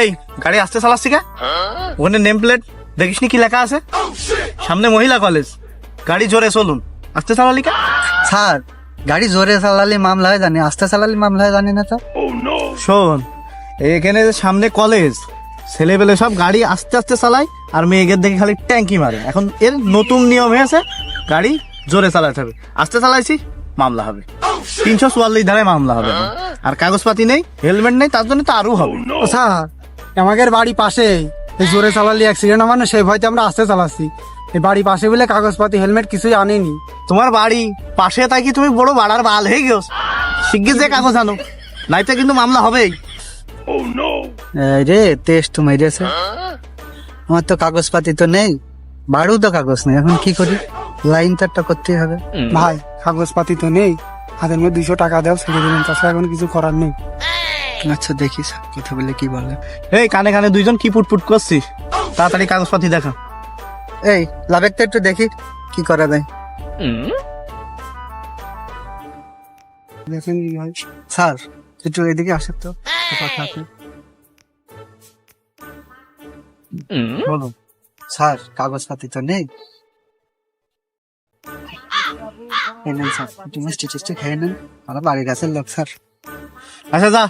এই গাড়ি আসতে চালাচ্ছি কে? ওখানে নেম প্লেট দেখিসনি কি লেখা আছে? সামনে মহিলা কলেজ গাড়ি জোরে চলুন। আসতে চালালি কে? স্যার গাড়ি জোরে চালালে মামলা হয় জানি। আস্তে চালালে মামলা হয় জানি না তো। শোন এখানে সামনে কলেজ ছেলেবেলে সব গাড়ি আস্তে আস্তে চালায় আর মেয়েদের দেখে খালি ট্যাঙ্কি মারে। এখন এর নতুন নিয়ম হয়েছে গাড়ি জোরে চালাতে হবে। আস্তে চালাইছি মামলা হবে। তিনশো চুয়াল্লিশ ধারায় মামলা হবে। আর কাগজপাতি নেই হেলমেট নেই তার জন্য তো আরও হবে। স্যার আমাদের বাড়ি পাশে এই জোরে চালালে অ্যাক্সিডেন্ট মানে সেই ভয়তে আমরা আস্তে চালাচ্ছি। এই বাড়ি পাশে বলে কাগজপাতি হেলমেট কিছুই আনেনি। তোমার বাড়ি পাশে তাই কি তুমি বড় বাড়ার বাল হয়ে গেছ? শিগগির যে কাগজ আনো নাইতে কিন্তু মামলা হবেই। রে টেস্ট মেরেছে। আমার তো কাগজপাতি তো নেই বাড়ু তো কাগজ নেই এখন কি করি? লাইন তারটা করতেই হবে। ভাই কাগজপাতি তো নেই। হাতের মধ্যে দুইশো টাকা দাও ছেড়ে দিলেন তাছাড়া এখন কিছু করার নেই। আচ্ছা দেখিস কথা বলে কি বলে। এই কানে কানে দুইজন কি পুটপুট করছিস? তাড়াতাড়ি কাগজপাতি দেখা। এই লাভের তো একটু দেখি কি করা যায়। দেখেন কি ভাই স্যার একটু এদিকে আসে তো। কথা আছে বলো। স্যার কাগজপাতি তো নেই। এই স্যার তুমি টিষ্টি খেয়ে নেন। আমার বাড়ির কাছের লোক স্যার। আচ্ছা যা।